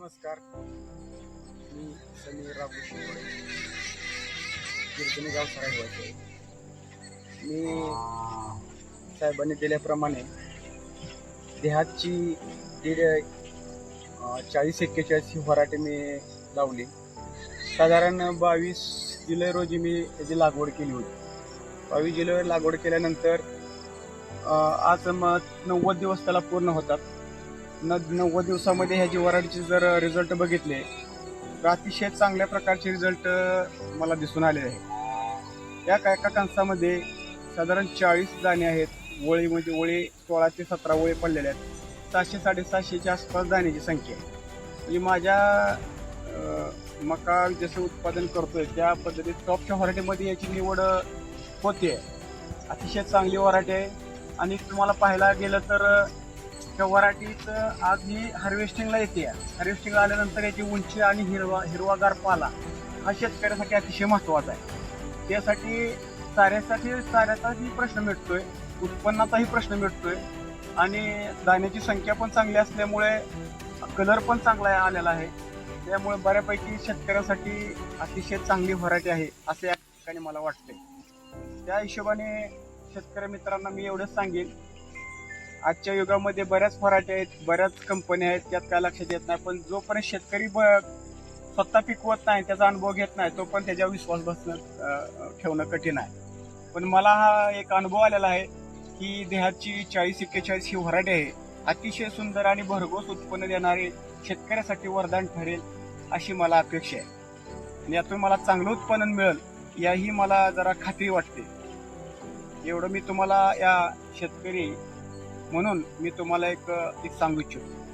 नमस्कार. मी समीर राघू शिंदे कीर्तनी गाव सरायवाचे मी साहेबांनी दिल्याप्रमाणे देहातची दीड चाळीस एक्केचाळीस ही फराटे मी लावली. साधारण बावीस जुलै रोजी मी त्याची लागवड केली होती. बावीस जुलैवर लागवड केल्यानंतर आज मग नव्वद दिवस त्याला पूर्ण होतात. न नव्वद दिवसामध्ये ह्याची वराडीचे जर रिझल्ट बघितले तर अतिशय चांगल्या प्रकारचे रिझल्ट मला दिसून आले आहे. या का एका कणसामध्ये साधारण चाळीस दाणे आहेत. ओळी म्हणजे ओळी सोळा ते सतरा ओळी पडलेल्या आहेत. सहाशे साडेसहाशेच्या आसपास दाण्याची संख्या आहे. म्हणजे माझ्या मका जसं उत्पादन करतोय त्या पद्धतीत टॉपच्या व्हरायटीमध्ये याची निवड होते अतिशय चांगली व्हरायटी आहे. आणि तुम्हाला पाहायला गेलं तर त्या वराठीत आज ही हार्वेस्टिंगला येते. हार्वेस्टिंगला आल्यानंतर याची उंची आणि हिरवा हिरवागार पाला हा शेतकऱ्यासाठी अतिशय महत्त्वाचा आहे. त्यासाठी चाऱ्यासाठी चाऱ्याचाही प्रश्न मिळतोय उत्पन्नाचाही प्रश्न मिळतोय आणि दाण्याची संख्या पण चांगली असल्यामुळे कलर पण चांगला आलेला आहे. त्यामुळे बऱ्यापैकी शेतकऱ्यासाठी अतिशय चांगली व्हरायटी आहे असे या ठिकाणी मला वाटते त्या हिशोबाने शेतकरी मित्रांना मी एवढंच सांगेन. आजच्या युगामध्ये बऱ्याच फराटे आहेत बऱ्याच कंपन्या आहेत त्यात काय लक्षात येत नाही पण जोपर्यंत शेतकरी ब- स्वतः पिकवत नाही त्याचा अनुभव घेत नाही तो पण त्याच्यावर विश्वास बसणं ठेवणं कठीण आहे. पण मला हा एक अनुभव आलेला आहे की देहाची चाळीस एक्केचाळीस ही व्हरायटी आहे. अतिशय सुंदर आणि भरघोस उत्पन्न देणारे शेतकऱ्यासाठी वरदान ठरेल अशी मला अपेक्षा आहे. आणि यातून मला चांगलं उत्पन्न मिळेल याही मला जरा खात्री वाटते. एवढं मी तुम्हाला या शेतकरी म्हणून मी तुम्हाला एक एक सांगू इच्छितो.